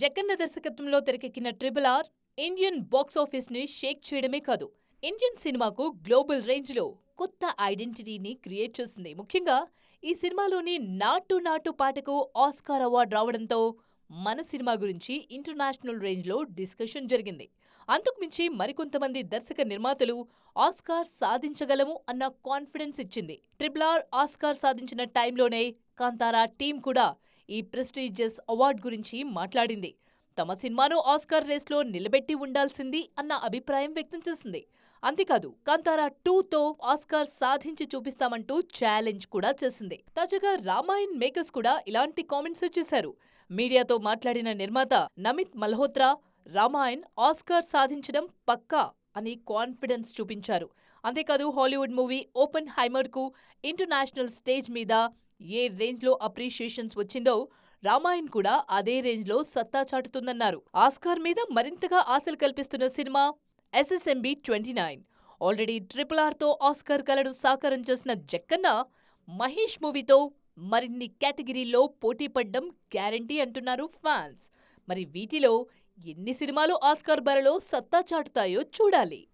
జగన్న దర్శకత్వంలో తెరకెక్కిన triple R Indian box ఆఫీస్ని షేక్ చేయడమే కాదు ఇండియన్ సినిమాకు గ్లోబల్ రేంజ్లో కొత్త ఐడెంటిటీని క్రియేట్ చేసింది. ముఖ్యంగా ఈ సినిమాలోని నాటు నాటు పాటకు ఆస్కార్ అవార్డు రావడంతో మన సినిమా గురించి ఇంటర్నేషనల్ రేంజ్లో డిస్కషన్ జరిగింది. అంతకుమించి మరికొంతమంది దర్శక నిర్మాతలు ఆస్కార్ సాధించగలము అన్న కాన్ఫిడెన్స్ ఇచ్చింది. ట్రిపుల్ ఆర్ ఆస్కార్ సాధించిన టైంలోనే కాంతారా టీం కూడా ఈ ప్రెస్టీజియస్ అవార్డు గురించి మాట్లాడింది. తమ సినిమాను ఆస్కార్ రేస్లో నిలబెట్టి ఉండాల్సింది అన్న అభిప్రాయం వ్యక్తం చేసింది. అంతేకాదు కాంతారా టూతో ఆస్కార్ సాధించి చూపిస్తామంటూ ఛాలెంజ్ కూడా చేసింది. తాజాగా రామాయణ్ మేకర్స్ కూడా ఇలాంటి కామెంట్స్ చేశారు. మీడియాతో మాట్లాడిన నిర్మాత నమిత్ మల్హోత్రా రామాయణ్ ఆస్కార్ సాధించడం పక్కా అని కాన్ఫిడెన్స్ చూపించారు. అంతేకాదు హాలీవుడ్ మూవీ ఓపెన్ హైమర్కు ఇంటర్నేషనల్ స్టేజ్ మీద ఏ రేంజ్లో అప్రిషియేషన్స్ వచ్చిందో రామాయణ్ కూడా అదే రేంజ్లో సత్తా చాటుతుందన్నారు. ఆస్కార్ మీద మరింతగా ఆశలు కల్పిస్తున్న cinema SSMB twenty nine. Already triple ఆర్తో Oscar కలను సాకారం చేసిన జక్కన్న మహేష్ మూవీతో మరిన్ని కేటగిరీల్లో పోటీ పడ్డం గ్యారంటీ అంటున్నారు ఫ్యాన్స్. మరి వీటిలో ఎన్ని సినిమాలు ఆస్కార్ బరలో సత్తా చాటుతాయో చూడాలి.